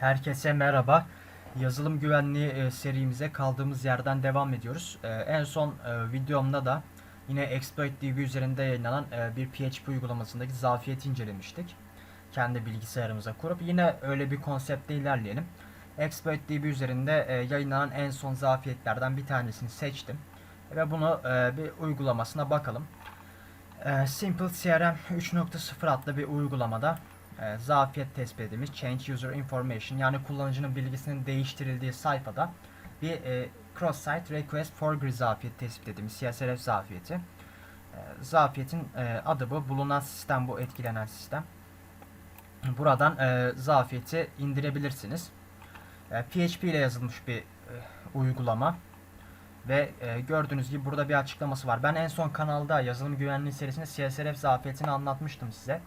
Herkese merhaba. Yazılım güvenliği e, serimize kaldığımız yerden devam ediyoruz. E, en son e, videomda da yine Exploit DB üzerinde yayınlanan bir PHP uygulamasındaki zafiyeti incelemiştik. Kendi bilgisayarımıza kurup yine öyle bir konseptle ilerleyelim. Exploit DB üzerinde yayınlanan en son zafiyetlerden bir tanesini seçtim. Ve bunu bir uygulamasına bakalım. Simple CRM 3.0 adlı bir uygulamada e, zafiyet tespit edilmiş Change User Information yani kullanıcının bilgisinin değiştirildiği sayfada bir e, Cross-Site Request Forgery zafiyet tespit edilmiş CSRF zafiyeti. E, zafiyetin e, adı bu. Bulunan sistem bu etkilenen sistem. Buradan e, zafiyeti indirebilirsiniz. E, PHP ile yazılmış bir e, uygulama. Ve e, gördüğünüz gibi burada bir açıklaması var. Ben en son kanalda yazılım güvenliği serisinde CSRF zafiyetini anlatmıştım size.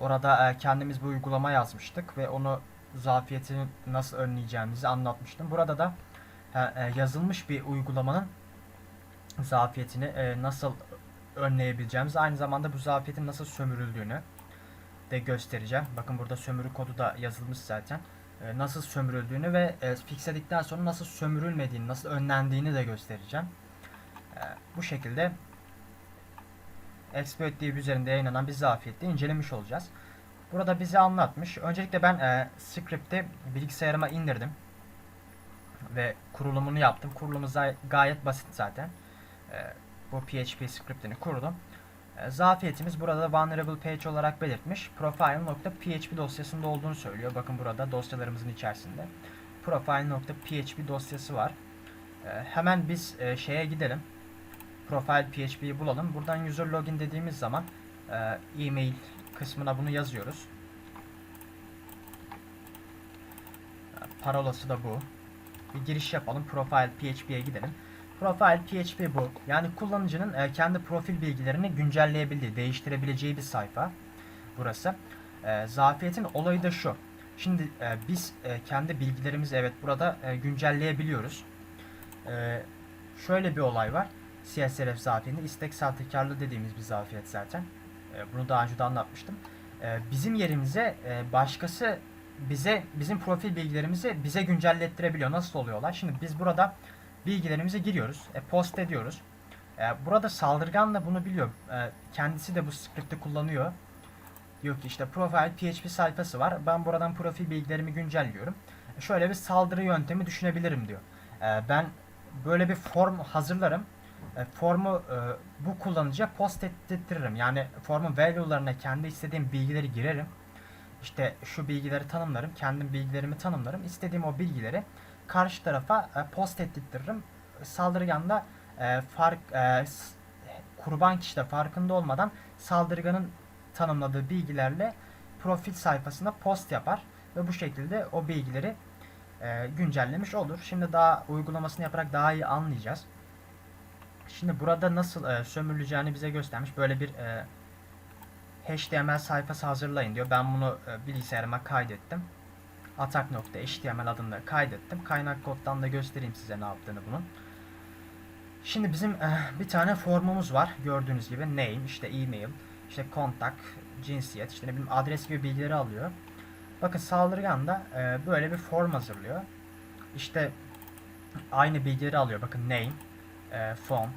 Orada e, kendimiz bir uygulama yazmıştık ve onu zafiyetini nasıl önleyeceğimizi anlatmıştım. Burada da e, e, yazılmış bir uygulamanın zafiyetini e, nasıl önleyebileceğimizi aynı zamanda bu zafiyetin nasıl sömürüldüğünü de göstereceğim. Bakın burada sömürü kodu da yazılmış zaten. E, nasıl sömürüldüğünü ve e, fixledikten sonra nasıl sömürülmediğini, nasıl önlendiğini de göstereceğim. E, bu şekilde Exploit DB üzerinde yayınlanan bir zafiyette incelemiş olacağız. Burada bize anlatmış. Öncelikle ben e, script'i bilgisayarıma indirdim. Ve kurulumunu yaptım. Kurulumu gayet basit zaten. E, bu PHP script'ini kurdum. E, zafiyetimiz burada vulnerable page olarak belirtmiş. Profile.php dosyasında olduğunu söylüyor. Bakın burada dosyalarımızın içerisinde. Profile.php dosyası var. E, hemen biz e, şeye gidelim profile PHP'yi bulalım. Buradan user login dediğimiz zaman e, e-mail kısmına bunu yazıyoruz. E, Parolası da bu. Bir giriş yapalım. Profile PHP'ye gidelim. Profile PHP bu. Yani kullanıcının e, kendi profil bilgilerini güncelleyebildiği, değiştirebileceği bir sayfa. Burası. Zafiyetin olayı da şu. Şimdi biz kendi bilgilerimizi evet burada güncelleyebiliyoruz. Şöyle bir olay var. CSRF zafiyetinde istek sahtekarlığı dediğimiz bir zafiyet zaten. E, bunu daha önce de anlatmıştım. E, bizim yerimize e, başkası bize bizim profil bilgilerimizi bize güncellettirebiliyor. Nasıl oluyorlar? Şimdi biz burada bilgilerimizi giriyoruz, e, post ediyoruz. E, burada saldırgan da bunu biliyor. E, kendisi de bu script'i kullanıyor. Diyor ki işte profile PHP sayfası var. Ben buradan profil bilgilerimi güncelliyorum. Şöyle bir saldırı yöntemi düşünebilirim diyor. E, ben böyle bir form hazırlarım e, formu e, bu kullanıcıya post ettiririm. Yani formun value'larına kendi istediğim bilgileri girerim. İşte şu bilgileri tanımlarım, kendim bilgilerimi tanımlarım. İstediğim o bilgileri karşı tarafa e, post ettirtirim. Saldırgan da e, fark e, kurban kişi de farkında olmadan saldırganın tanımladığı bilgilerle profil sayfasına post yapar ve bu şekilde o bilgileri e, güncellemiş olur. Şimdi daha uygulamasını yaparak daha iyi anlayacağız. Şimdi burada nasıl e, sömürüleceğini bize göstermiş. Böyle bir e, HTML sayfası hazırlayın diyor. Ben bunu e, bilgisayarıma kaydettim. atak.html adında kaydettim. Kaynak koddan da göstereyim size ne yaptığını bunun. Şimdi bizim e, bir tane formumuz var. Gördüğünüz gibi name, işte e-mail, işte kontak, cinsiyet, işte ne bileyim adres gibi bilgileri alıyor. Bakın saldırgan da e, böyle bir form hazırlıyor. İşte aynı bilgileri alıyor. Bakın name, e, fon,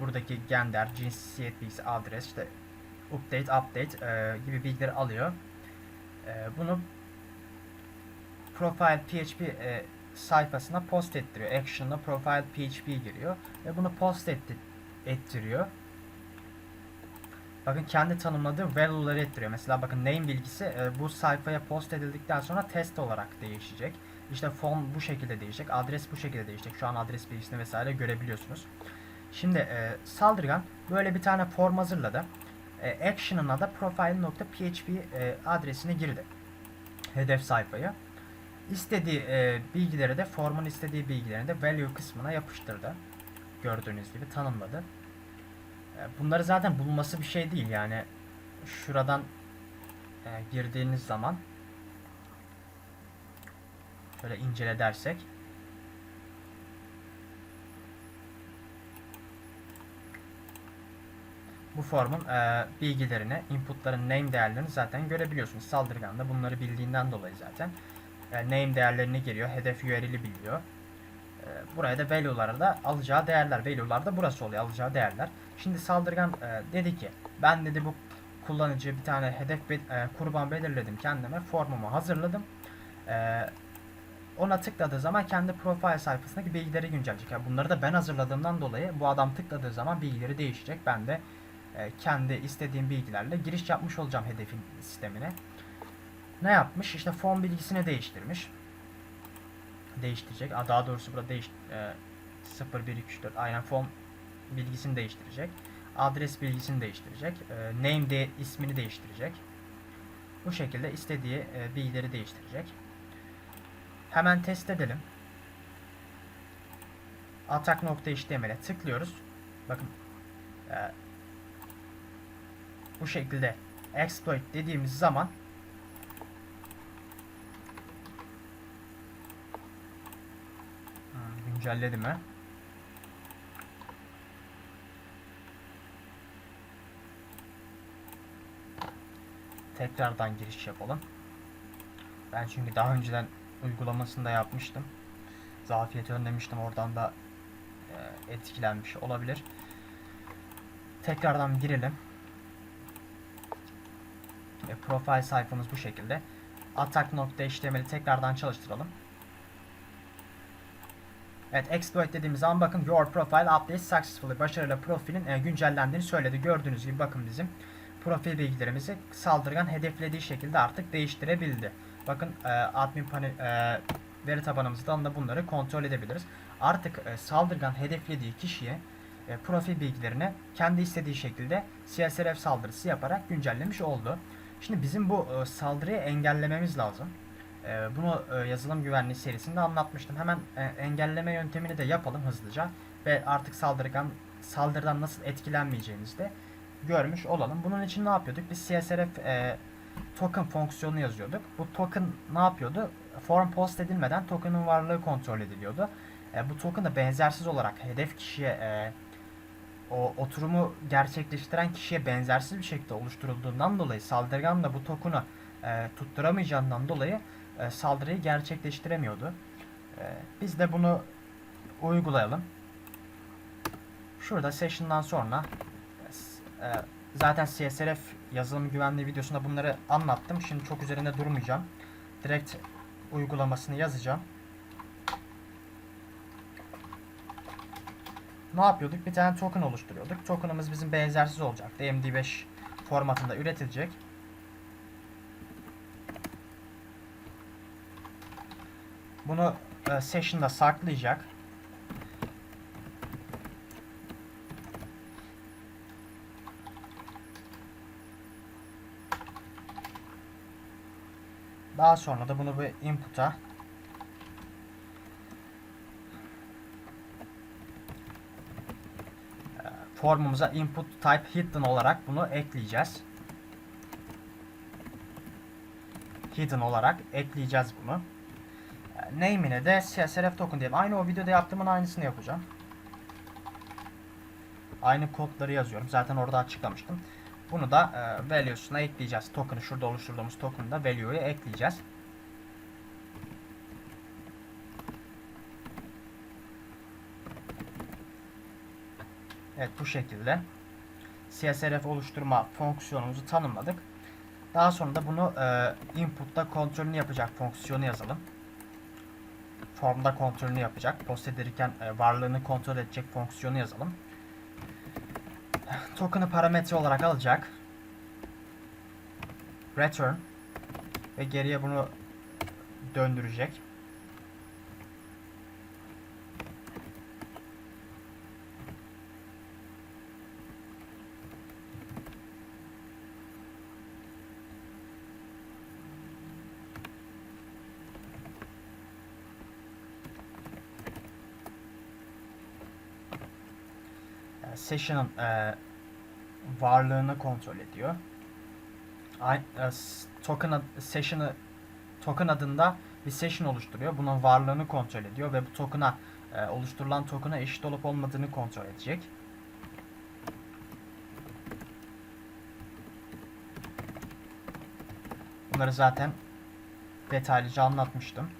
buradaki gender, cinsiyet bilgisi, adres, işte update, update e, gibi bilgileri alıyor. E, bunu profile PHP e, sayfasına post ettiriyor. Action'la profile PHP giriyor ve bunu post etti, ettiriyor. Bakın kendi tanımladığı value'ları ettiriyor. Mesela bakın name bilgisi e, bu sayfaya post edildikten sonra test olarak değişecek. İşte fon bu şekilde değişecek. Adres bu şekilde değişecek. Şu an adres bilgisini vesaire görebiliyorsunuz. Şimdi e, saldırgan böyle bir tane form hazırladı. E, action'ına da profile.php e, adresini girdi. Hedef sayfayı. İstediği e, bilgileri de formun istediği bilgilerini de value kısmına yapıştırdı. Gördüğünüz gibi tanımladı. E, bunları zaten bulması bir şey değil yani. Şuradan e, girdiğiniz zaman şöyle incele dersek bu formun e, bilgilerini, inputların name değerlerini zaten görebiliyorsunuz. Saldırgan da bunları bildiğinden dolayı zaten e, name değerlerini giriyor. Hedef URL'i biliyor. E, buraya da value'lara da alacağı değerler. Value'lar da burası oluyor alacağı değerler. Şimdi saldırgan e, dedi ki ben dedi bu kullanıcı bir tane hedef be- e, kurban belirledim kendime. Formumu hazırladım. E, ona tıkladığı zaman kendi profil sayfasındaki bilgileri güncelleyecek. Yani bunları da ben hazırladığımdan dolayı bu adam tıkladığı zaman bilgileri değişecek. Ben de e, kendi istediğim bilgilerle giriş yapmış olacağım hedefin sistemine. Ne yapmış? İşte form bilgisini değiştirmiş. Değiştirecek. Aa, Daha doğrusu burada değiş e, 0124 aynen form bilgisini değiştirecek. Adres bilgisini değiştirecek. E, name de ismini değiştirecek. Bu şekilde istediği e, bilgileri değiştirecek. Hemen test edelim. Atak.html'e tıklıyoruz. Bakın e, bu şekilde exploit dediğimiz zaman Hmm, güncelledi mi? Tekrardan giriş yapalım. Ben çünkü daha önceden uygulamasını da yapmıştım. Zafiyeti önlemiştim. Oradan da e, etkilenmiş olabilir. Tekrardan girelim. E, profil sayfamız bu şekilde. Attack.html'i tekrardan çalıştıralım. Evet exploit dediğimiz zaman bakın your profile update successfully başarıyla profilin e, güncellendiğini söyledi. Gördüğünüz gibi bakın bizim profil bilgilerimizi saldırgan hedeflediği şekilde artık değiştirebildi. Bakın e, admin panel e, veri tabanımızdan da bunları kontrol edebiliriz. Artık e, saldırgan hedeflediği kişiye e, profil bilgilerini kendi istediği şekilde CSRF saldırısı yaparak güncellemiş oldu. Şimdi bizim bu e, saldırıyı engellememiz lazım. E, bunu e, yazılım güvenliği serisinde anlatmıştım. Hemen e, engelleme yöntemini de yapalım hızlıca ve artık saldırgan saldırıdan nasıl etkilenmeyeceğimizi de görmüş olalım. Bunun için ne yapıyorduk? Biz CSRF e, token fonksiyonu yazıyorduk. Bu token ne yapıyordu? Form post edilmeden token'ın varlığı kontrol ediliyordu. E, bu token da benzersiz olarak hedef kişiye e, o oturumu gerçekleştiren kişiye benzersiz bir şekilde oluşturulduğundan dolayı saldırgan da bu token'ı e, tutturamayacağından dolayı e, saldırıyı gerçekleştiremiyordu. E, biz de bunu uygulayalım. Şurada session'dan sonra e, zaten CSRF yazılım güvenliği videosunda bunları anlattım. Şimdi çok üzerinde durmayacağım. Direkt uygulamasını yazacağım. Ne yapıyorduk? Bir tane token oluşturuyorduk. Token'ımız bizim benzersiz olacaktı. MD5 formatında üretilecek. Bunu e, session'da saklayacak. Daha sonra da bunu bir input'a formumuza input type hidden olarak bunu ekleyeceğiz. Hidden olarak ekleyeceğiz bunu. Name'ine de CSRF token diyelim. Aynı o videoda yaptığımın aynısını yapacağım. Aynı kodları yazıyorum. Zaten orada açıklamıştım. Bunu da e, value'suna ekleyeceğiz. Token'ı şurada oluşturduğumuz token'ı da value'ya ekleyeceğiz. Evet bu şekilde CSRF oluşturma fonksiyonumuzu tanımladık. Daha sonra da bunu e, input'ta kontrolünü yapacak fonksiyonu yazalım. Formda kontrolünü yapacak. Post edilirken e, varlığını kontrol edecek fonksiyonu yazalım. Token'ı parametre olarak alacak. Return ve geriye bunu döndürecek. Yani session'ın e, varlığını kontrol ediyor. E, token ad- session'ı token adında bir session oluşturuyor. Bunun varlığını kontrol ediyor ve bu token'a e, oluşturulan token'a eşit olup olmadığını kontrol edecek. Bunları zaten detaylıca anlatmıştım.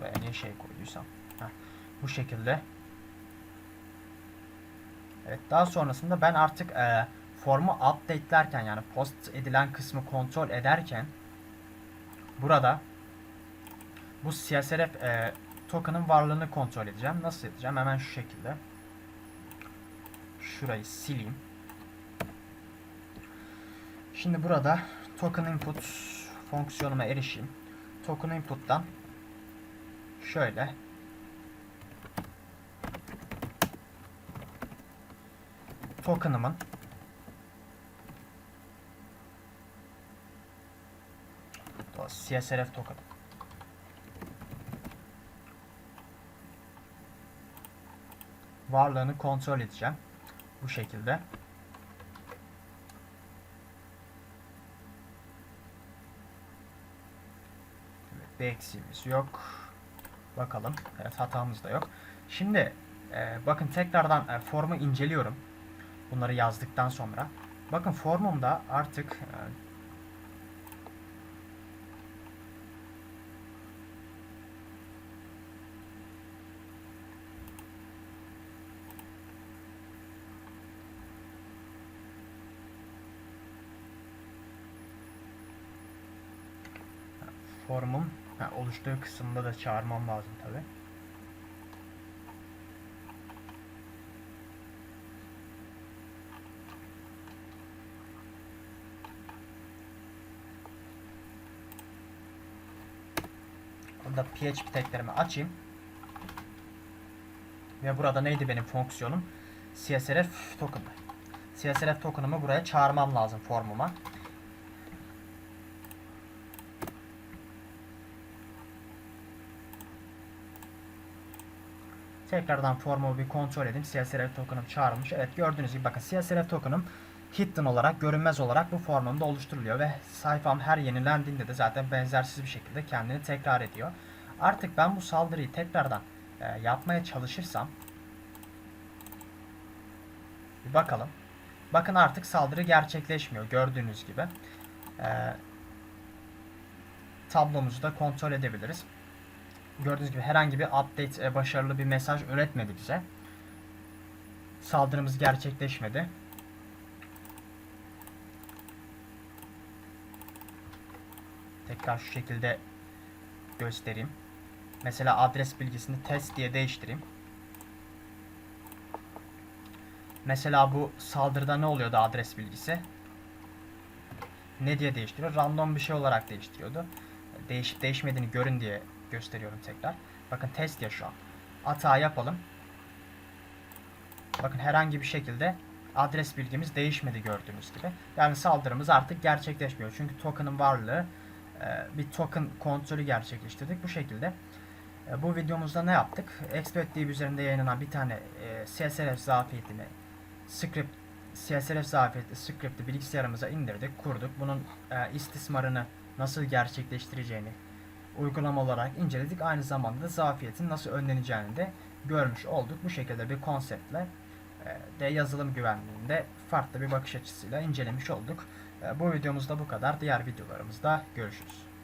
Buraya niye şey koyduysam. Heh, bu şekilde. Evet daha sonrasında ben artık e, formu update'lerken yani post edilen kısmı kontrol ederken burada bu CSRF e, token'ın varlığını kontrol edeceğim. Nasıl edeceğim? Hemen şu şekilde. Şurayı sileyim. Şimdi burada token input fonksiyonuma erişeyim. Token input'tan şöyle token'ımın CSRF token varlığını kontrol edeceğim. Bu şekilde. Evet, bir eksiğimiz yok. Bakalım. Evet hatamız da yok. Şimdi e, bakın tekrardan e, formu inceliyorum. Bunları yazdıktan sonra. Bakın formumda artık e, formum ha, oluştuğu kısımda da çağırmam lazım tabi. Burada PHP taglerimi açayım. Ve burada neydi benim fonksiyonum? CSRF token. CSRF token'ımı buraya çağırmam lazım formuma. Tekrardan formu bir kontrol edeyim. CSRF token'ım çağrılmış. Evet gördüğünüz gibi bakın CSRF token'ım hidden olarak, görünmez olarak bu formumda oluşturuluyor ve sayfam her yenilendiğinde de zaten benzersiz bir şekilde kendini tekrar ediyor. Artık ben bu saldırıyı tekrardan e, yapmaya çalışırsam bir bakalım. Bakın artık saldırı gerçekleşmiyor gördüğünüz gibi. E, tablomuzu da kontrol edebiliriz. Gördüğünüz gibi herhangi bir update e, başarılı bir mesaj üretmedi bize. Saldırımız gerçekleşmedi. Tekrar şu şekilde göstereyim. Mesela adres bilgisini test diye değiştireyim. Mesela bu saldırıda ne oluyordu adres bilgisi? Ne diye değiştiriyor? Random bir şey olarak değiştiriyordu. Değişip değişmediğini görün diye gösteriyorum tekrar. Bakın test ya şu an. Hata yapalım. Bakın herhangi bir şekilde adres bilgimiz değişmedi gördüğünüz gibi. Yani saldırımız artık gerçekleşmiyor. Çünkü token'ın varlığı bir token kontrolü gerçekleştirdik. Bu şekilde e, bu videomuzda ne yaptık? Exploit DB üzerinde yayınlanan bir tane e, CSRF zafiyetini script CSRF zafiyetli script'i bilgisayarımıza indirdik, kurduk. Bunun istismarını nasıl gerçekleştireceğini uygulama olarak inceledik. Aynı zamanda da zafiyetin nasıl önleneceğini de görmüş olduk. Bu şekilde bir konseptle de yazılım güvenliğinde farklı bir bakış açısıyla incelemiş olduk. Bu videomuzda bu kadar. Diğer videolarımızda görüşürüz.